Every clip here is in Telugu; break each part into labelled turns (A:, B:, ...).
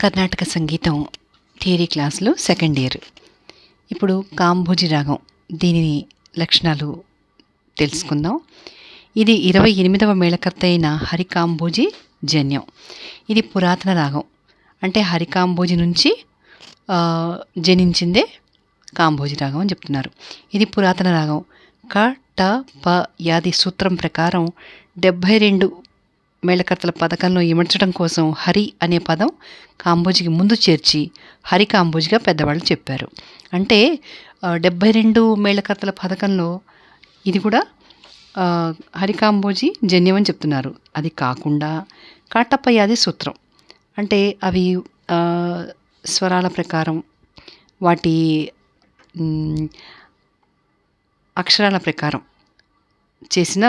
A: కర్ణాటక సంగీతం థియరీ క్లాసులో సెకండ్ ఇయర్. ఇప్పుడు కాంభోజి రాగం. దీని లక్షణాలు తెలుసుకుందాం. ఇది ఇరవై ఎనిమిదవ మేళకర్త అయిన హరికాంబోజి జన్యం. ఇది పురాతన రాగం. అంటే హరికాంబోజి నుంచి జనించిందే కాంభోజి రాగం అని చెప్తున్నారు. ఇది పురాతన రాగం. క ట ప యాది సూత్రం ప్రకారం డెబ్భై రెండు మేళకర్తల పథకంలో ఇమడ్చడం కోసం హరి అనే పదం కాంబోజికి ముందు చేర్చి హరి కాంబోజిగా పెద్దవాళ్ళు చెప్పారు. అంటే డెబ్బై డెబ్భై రెండు మేళకర్తల పథకంలో ఇది కూడా ఆ, హరి జన్యం అని చెప్తున్నారు. అది కాకుండా కాటప్పయ్యాది సూత్రం. అంటే అవి స్వరాల ప్రకారం వాటి అక్షరాల ప్రకారం చేసిన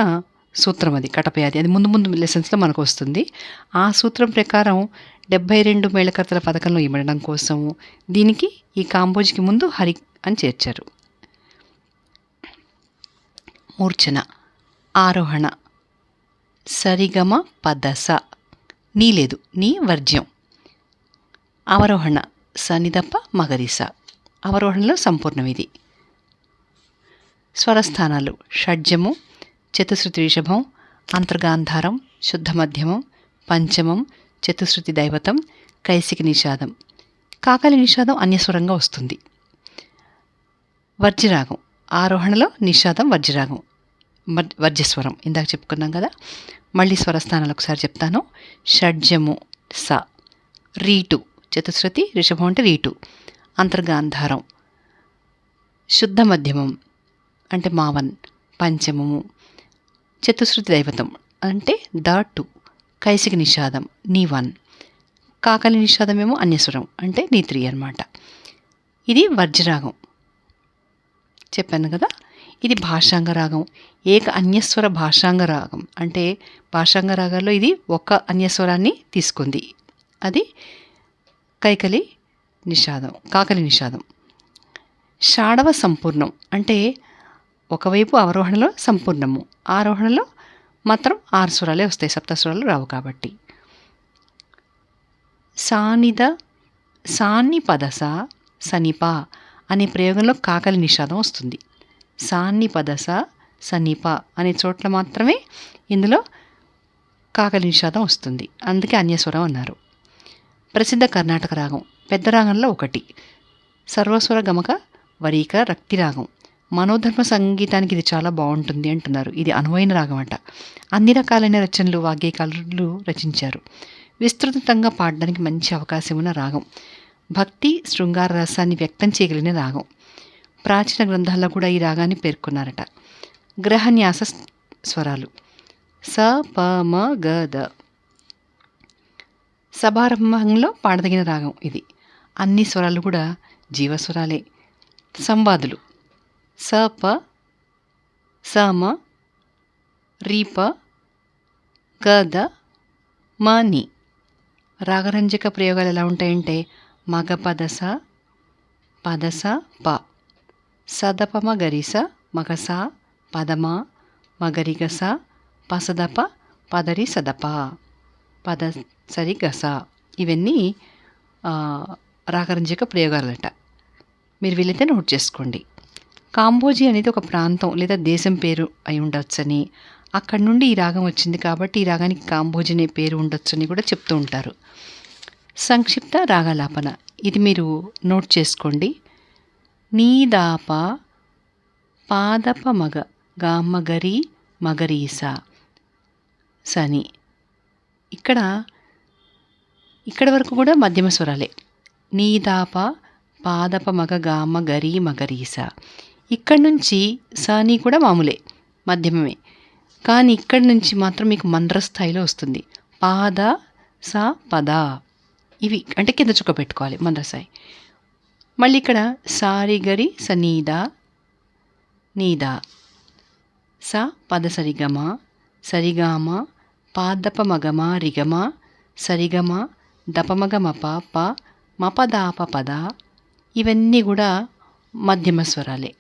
A: సూత్రం అది కటపయాది అది. ముందు ముందు లెసన్స్లో మనకు వస్తుంది. ఆ సూత్రం ప్రకారం డెబ్బై రెండు మేళకర్తల పథకంలో ఇమ్మడడం కోసం దీనికి ఈ కాంబోజ్కి ముందు హరి అని చేర్చారు. మూర్ఛన ఆరోహణ సరిగమ పదస నీ లేదు నీ వర్జ్యం. అవరోహణ సనిదప్ప మగరిస. అవరోహణలో సంపూర్ణం ఇది. స్వరస్థానాలు షడ్జము చతుశ్రుతి రిషభం అంతర్గాంధారం శుద్ధ మధ్యమం పంచమం చతుశ్రుతి దైవతం కైసిక నిషాదం. కాకలి నిషాదం అన్యస్వరంగా వస్తుంది. వర్జ్యరాగం ఆరోహణలో నిషాదం వర్జ్యరాగం వర్జస్వరం. వర్జ్యస్వరం ఇందాక చెప్పుకున్నాం కదా? మళ్ళీ స్వరస్థానాలు ఒకసారి చెప్తాను. షడ్జము స. రీటు. చతుశ్రుతి రిషభం అంటే రీటు. అంతర్గాంధారం. శుద్ధ మధ్యమం అంటే మావన్. పంచమము. చతుశ్రుతి దైవతం అంటే ద టు కైసిక నిషాదం నీ వన్ కాకలి నిషాదమేమో అన్యస్వరం అంటే నీ త్రీ అనమాట ఇది వజ్రరాగం చెప్పాను కదా? ఇది భాషాంగ రాగం. ఏక అన్యస్వర భాషాంగ రాగం. అంటే భాషాంగ రాగాల్లో ఇది ఒక అన్యస్వరాన్ని తీసుకుంది. అది కైకలి నిషాదం కాకలి నిషాదం. షాడవ సంపూర్ణం అంటే ఒకవైపు అవరోహణలో సంపూర్ణము. ఆరోహణలో మాత్రం ఆరు స్వరాలే వస్తాయి సప్తస్వరాలు రావు కాబట్టి. సానిద సాన్ని పదస సనిప అనే ప్రయోగంలో కాకలి నిషాదం వస్తుంది. సాన్ని పదస సనిప అనే చోట్ల మాత్రమే ఇందులో కాకలి నిషాదం వస్తుంది. అందుకే అన్యస్వరం అన్నారు. ప్రసిద్ధ కర్ణాటక రాగం పెద్ద రాగంలో ఒకటి. సర్వస్వర గమక వరీక రక్తి రాగం. మనోధర్మ సంగీతానికి ఇది చాలా బాగుంటుంది అంటున్నారు. ఇది అనువైన రాగం అంట అన్ని రకాలైన రచనలు వాగ్గేయకారులు రచించారు. విస్తృతంగా పాడడానికి మంచి అవకాశం ఉన్న రాగం. భక్తి శృంగార రసాన్ని వ్యక్తం చేయగలిగిన రాగం. ప్రాచీన గ్రంథాల్లో కూడా ఈ రాగాన్ని పేర్కొన్నారట. గ్రహన్యాస స్వరాలు. స ప మ గ ద. సభారంభంలో పాడదగిన రాగం ఇది. అన్ని స్వరాలు కూడా జీవస్వరాలే. సంవాదులు. స ప స మ రీ ప గ ద ని రాగరంజక ప్రయోగాలు ఎలా ఉంటాయంటే మగ పదస పదస ప. సదపమ గరిస మగస పదమ మగరిగస పసదప పదరి సదప పద సరి గస. ఇవన్నీ రాగరంజక ప్రయోగాలట. మీరు వీలైతే నోట్ చేసుకోండి. కాంబోజీ అనేది ఒక ప్రాంతం లేదా దేశం పేరు అయి ఉండొచ్చని. అక్కడి నుండి ఈ రాగం వచ్చింది కాబట్టి ఈ రాగానికి కాంబోజీ అనే పేరు ఉండొచ్చని కూడా చెప్తూ ఉంటారు. సంక్షిప్త రాగాలాపన. ఇది మీరు నోట్ చేసుకోండి. నీదాప పాదప మగ గామగరి మగరీస. సని. ఇక్కడ ఇక్కడ వరకు కూడా మధ్యమ స్వరాలే. నీదాప పాదప మగ గామ గరి మగరీస. ఇక్కడ నుంచి సని కూడా మామూలే మధ్యమమే. కానీ ఇక్కడి నుంచి మాత్రం మీకు మంద్ర స్థాయిలో వస్తుంది. పాద స పద. ఇవి అంటే కింద చుక్క పెట్టుకోవాలి మంద్రసాయి మళ్ళీ ఇక్కడ సారి గరి స నీదా నీదా స పద సరిగమ. సరిగామ పాదప మగమ రిగమ. సరిగమ దపమగమ పాప ప మపదాప పద. ఇవన్నీ కూడా మధ్యమ స్వరాలే.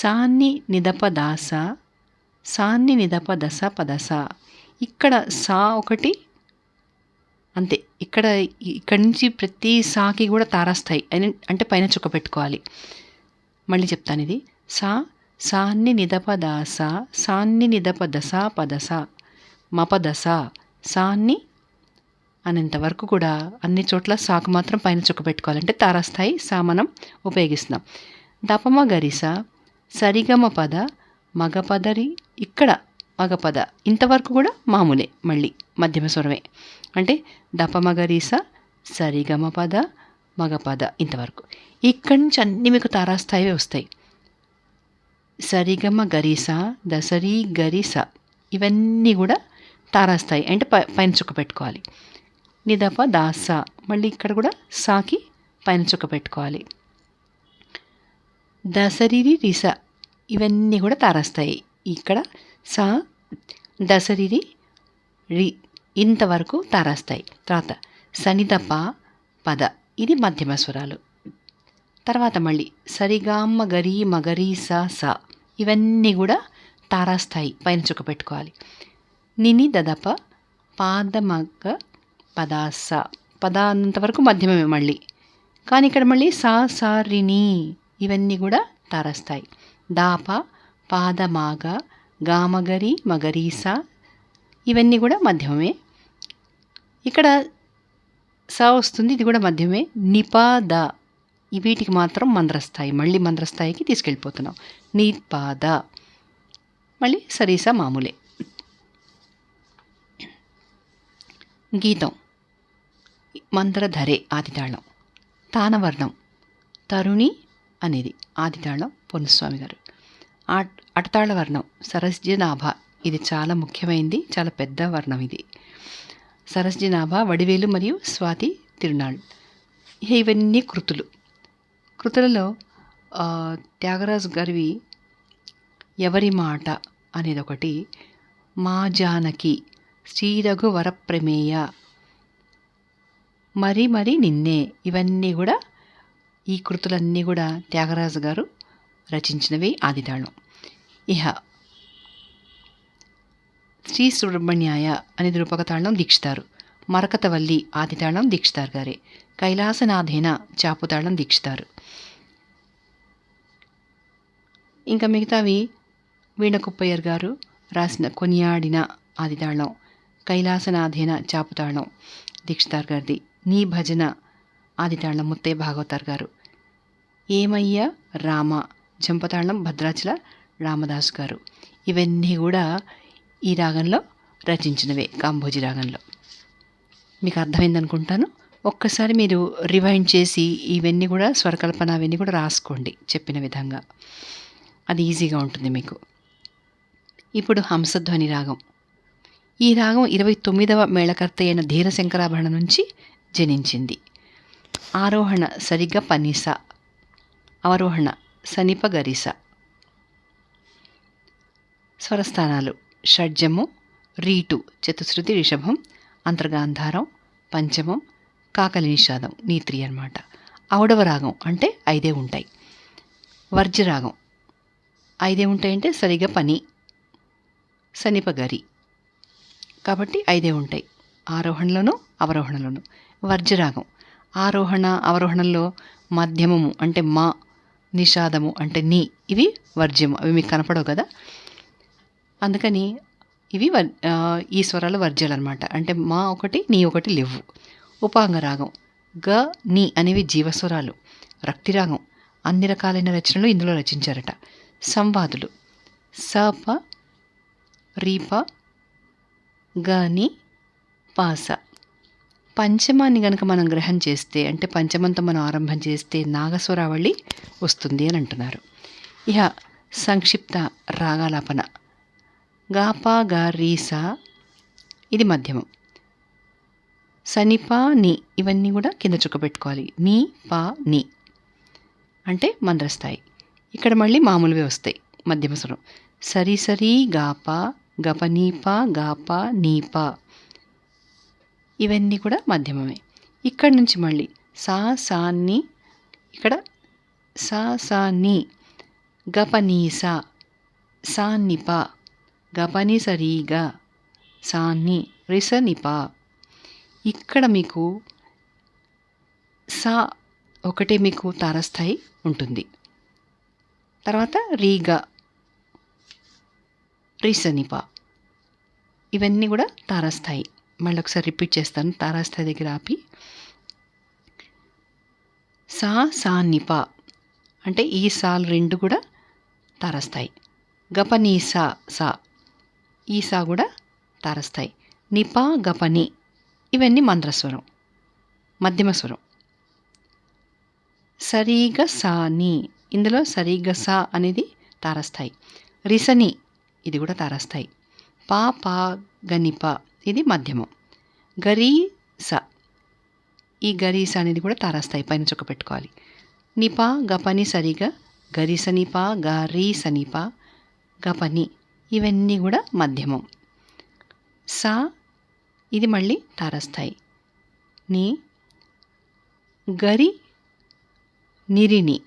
A: సాన్ని నిదప దాస సాన్ని నిదప దశ పదస. ఇక్కడ సా ఒకటి అంతే. ఇక్కడ ఇక్కడి నుంచి ప్రతి సాకి కూడా తారాస్తాయి అని అంటే పైన చుక్క పెట్టుకోవాలి. మళ్ళీ చెప్తాను ఇది. సా సాన్ని నిదప దాస సాన్ని నిదప దశ పదస మపదస సాన్ని అనేంతవరకు కూడా అన్ని చోట్ల సాకు మాత్రం పైన చుక్క పెట్టుకోవాలంటే తారాస్థాయి సా మనం ఉపయోగిస్తున్నాం. దపమ గరిస సరిగమ పద మగపదరి ఇక్కడ మగపద. ఇంతవరకు కూడా మామూలే మళ్ళీ మధ్యమ స్వరమే. అంటే దపమగరీస సరిగమ పద మగపద ఇంతవరకు. ఇక్కడి నుంచి అన్నీ మీకు తారాస్థాయివే వస్తాయి. సరిగమ గరీస దసరి గరిస ఇవన్నీ కూడా తారాస్థాయి అంటే ప పైన చుక్క పెట్టుకోవాలి. నిదప దాస మళ్ళీ ఇక్కడ కూడా సాకి పైన చుక్క పెట్టుకోవాలి. దసరిరి రిస. ఇవన్నీ కూడా తారస్తాయి. ఇక్కడ స దసరిరి రి ఇంతవరకు తారస్తాయి. తర్వాత సనితప పద. ఇది మధ్యమ స్వరాలు. తర్వాత మళ్ళీ సరిగామ్మ గరి మగరి స స. ఇవన్నీ కూడా తారాస్థాయి పైన చుక్క పెట్టుకోవాలి. నిని దదప పాదమగ పదాస పద అంతవరకు మధ్యమమే మళ్ళీ. కానీ ఇక్కడ మళ్ళీ సా సారిని ఇవన్నీ కూడా తారాస్తాయి. దాప పాదమాగ గామగరి మగరీస ఇవన్నీ కూడా మధ్యమే. ఇక్కడ స వస్తుంది ఇది కూడా మధ్యమే. నిపాద వీటికి మాత్రం మంద్రస్థాయి మళ్ళీ మంద్రస్థాయికి తీసుకెళ్ళిపోతున్నాం. నిపాద మళ్ళీ సరీస మామూలే. గీతం. మంత్రధరే ఆదితాళం. తానవర్ణం. తరుణి అనేది ఆదితాళం పొన్నుస్వామి గారు అటతాళ వర్ణం సరస్జనాభ ఇది చాలా ముఖ్యమైనది చాలా పెద్ద వర్ణం ఇది. సరస్జనాభ వడివేలు మరియు స్వాతి తిరునాళ్ళు ఇవన్నీ కృతులు. కృతులలో త్యాగరాజు గారివి ఎవరి మాట అనేది ఒకటి మా జానకి శ్రీరఘు వరప్రమేయ మరి మరి నిన్నే ఇవన్నీ కూడా ఈ కృతులన్నీ కూడా త్యాగరాజు గారు రచించినవి ఆదితాళం ఇహ శ్రీ సుబ్రహ్మణ్యాయ అనే రూపకతాళం దీక్షితారు. మరకతవల్లి ఆదితాళం దీక్షితారు గారే. కైలాసనాథేన చాపుతాళం దీక్షితారు. ఇంకా మిగతావి వీణకుప్పయ్యర్ గారు రాసిన కొనియాడిన ఆదితాళం కైలాసనాథేన చాపుతాళం దీక్షితార్ గారిది. నీ భజన ఆదితాళం ముత్తయ్య భాగవతార్ గారు. ఏమయ్య? రామ. జంపతాళం భద్రాచల రామదాస్ గారు. ఇవన్నీ కూడా ఈ రాగంలో రచించినవే కాంబోజీ రాగంలో. మీకు అర్థమైందనుకుంటాను? ఒక్కసారి మీరు రివైండ్ చేసి ఇవన్నీ కూడా స్వరకల్పన అవన్నీ కూడా రాసుకోండి చెప్పిన విధంగా. అది ఈజీగా ఉంటుంది మీకు. ఇప్పుడు హంసధ్వని రాగం. ఈ రాగం ఇరవై తొమ్మిదవ మేళకర్త అయిన ధీరశంకరాభరణ నుంచి జనించింది. ఆరోహణ సరిగ్గా పనిస అవరోహణ సనిప గరిస. స్వరస్థానాలు షడ్జము రీటు చతుశ్రుతి రిషభం అంతర్గాంధారం పంచమం కాకలి నిషాదం నీత్రి అనమాట ఔడవ రాగం అంటే ఐదే ఉంటాయి. వర్జరాగం ఐదే ఉంటాయంటే సరిగా పని. సనిపగరి కాబట్టి ఐదే ఉంటాయి. ఆరోహణలోను అవరోహణలోను. వర్జరాగం ఆరోహణ అవరోహణంలో మధ్యమము అంటే మా నిషాదము అంటే నీ ఇవి వర్జ్యము అవి మీకు కనపడవు కదా? అందుకని ఇవి వర్ ఈ స్వరాలు వర్జ్యాలు అనమాట అంటే మా ఒకటి నీ ఒకటి లేవు. ఉపాంగ రాగం గ నీ అనేవి జీవస్వరాలు రక్తిరాగం అన్ని రకాలైన రచనలు ఇందులో రచించారట. సంవాదులు సప రీప గని పాస పంచమాన్ని కనుక మనం గ్రహం చేస్తే అంటే పంచమంతో మనం ఆరంభం చేస్తే నాగస్వరావళి వస్తుంది అని అంటున్నారు. ఇహ సంక్షిప్త రాగాలాపన. గాపా గా రీసా ఇది మధ్యమం. సనిపా ని ఇవన్నీ కూడా కింద చుక్క పెట్టుకోవాలి. నీ పా ని. అంటే మంద్రస్థాయి. ఇక్కడ మళ్ళీ మామూలువే వస్తాయి. మధ్యమ స్వరం. సరి సరి గాపా గపనీపా గాపా నీపా ఇవన్నీ కూడా మధ్యమమే. ఇక్కడ నుంచి మళ్ళీ సా సాన్ని ఇక్కడ సా సాని గపనీసా సాన్నిప గపని సరిగా సాని రిస నిప ఇక్కడ మీకు సా ఒకటే మీకు తారస్థాయి ఉంటుంది. తర్వాత రీగా రిసనిప ఇవన్నీ కూడా తారస్థాయి. మళ్ళీ ఒకసారి రిపీట్ చేస్తాను. తారాస్థాయి దగ్గర ఆపి. సా సా నిప అంటే ఈ సాల్ రెండు కూడా తారస్థాయి. గపని సా సా. ఈ సా కూడా తారస్థాయి. నిప గపని ఇవన్నీ మంద్రస్వరం మధ్యమ స్వరం. సరిగ సా ని. ఇందులో సరిగ సా అనేది తారస్థాయి. రిసని ఇది కూడా తారస్థాయి. పా పా గనిప ఇది మధ్యమం. గరీ స ఈ గరీస అనేది కూడా తారాస్థాయి పైన చుక్క పెట్టుకోవాలి. నిపా గపని సరిగా గరిసనిప గరీ సనిప గపని ఇవన్నీ కూడా మధ్యమం. సా ఇది మళ్ళీ తారస్థాయి. ని గరి నిరిని.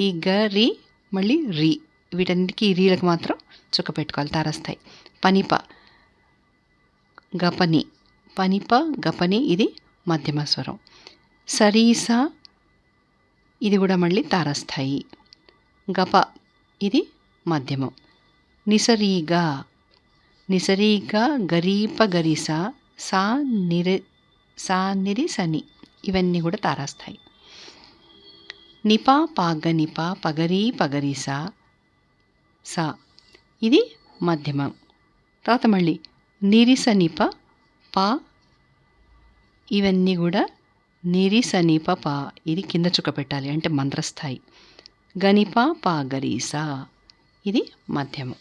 A: ఈ గరి మళ్ళీ రి. వీటన్నిటికీ రీలకు మాత్రం చుక్క పెట్టుకోవాలి తారస్థాయి. పనిప. గపని. పనిప గపని ఇది మధ్యమ స్వరం. సరీస ఇది కూడా మళ్ళీ తారస్థాయి. గప ఇది మధ్యమం. నిసరీగా నిసరీగా గరీప గరిస సా నిరి సా నిరి సని. ఇవన్నీ కూడా తారాస్థాయి. నిపా పాగ నిప పగరీ పగరిస సా. ఇది మధ్యమం. తర్వాత మళ్ళీ నిరిసనిప పా. ఇవన్నీ కూడా నిరిసనిప పా. ఇది కింద చుక్క పెట్టాలి అంటే మంత్రస్థాయి. గనిప పా. గరీసా. ఇది మధ్యము.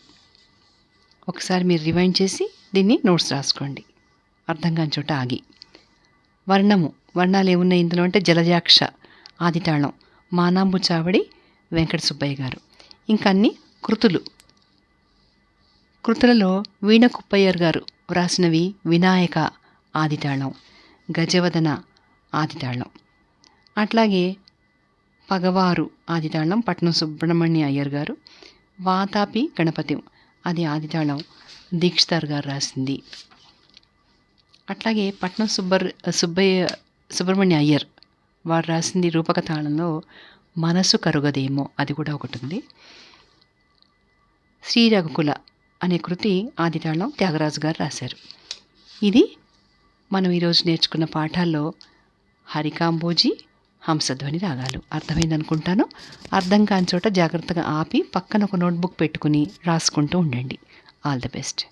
A: ఒకసారి మీరు రివైండ్ చేసి దీన్ని నోట్స్ రాసుకోండి. అర్థం కాని చోట ఆగి. వర్ణము. వర్ణాలు ఏమున్నాయి ఇందులో అంటే జలజాక్ష ఆదితాళం మానాంబు చావడి వెంకట సుబ్బయ్య గారు. ఇంకా అన్ని కృతులు. కృతులలో వీణ కుప్పయ్యర్ గారు వ్రాసినవి వినాయక ఆదితాళం గజవదన ఆదితాళం. అట్లాగే పగవారు ఆదితాళం పట్నం సుబ్రహ్మణ్య అయ్యర్ గారు వాతాపి గణపతి అది ఆదితాళం దీక్షితార్ గారు రాసింది. అట్లాగే పట్నం సుబ్బర్ సుబ్బయ్య సుబ్రహ్మణ్య అయ్యర్ వారు రాసింది రూపక తాళంలో మనసు కరుగదేమో అది కూడా ఒకటి ఉంది శ్రీ రఘుకుల అనే కృతి ఆదితాళం త్యాగరాజు గారు రాశారు. ఇది మనం ఈరోజు నేర్చుకున్న పాఠాల్లో హరికాంబోజీ హంసధ్వని రాగాలు. అర్థమైందనుకుంటాను అర్థం కాని చోట జాగ్రత్తగా ఆపి పక్కన ఒక నోట్బుక్ పెట్టుకుని రాసుకుంటూ ఉండండి. All the best.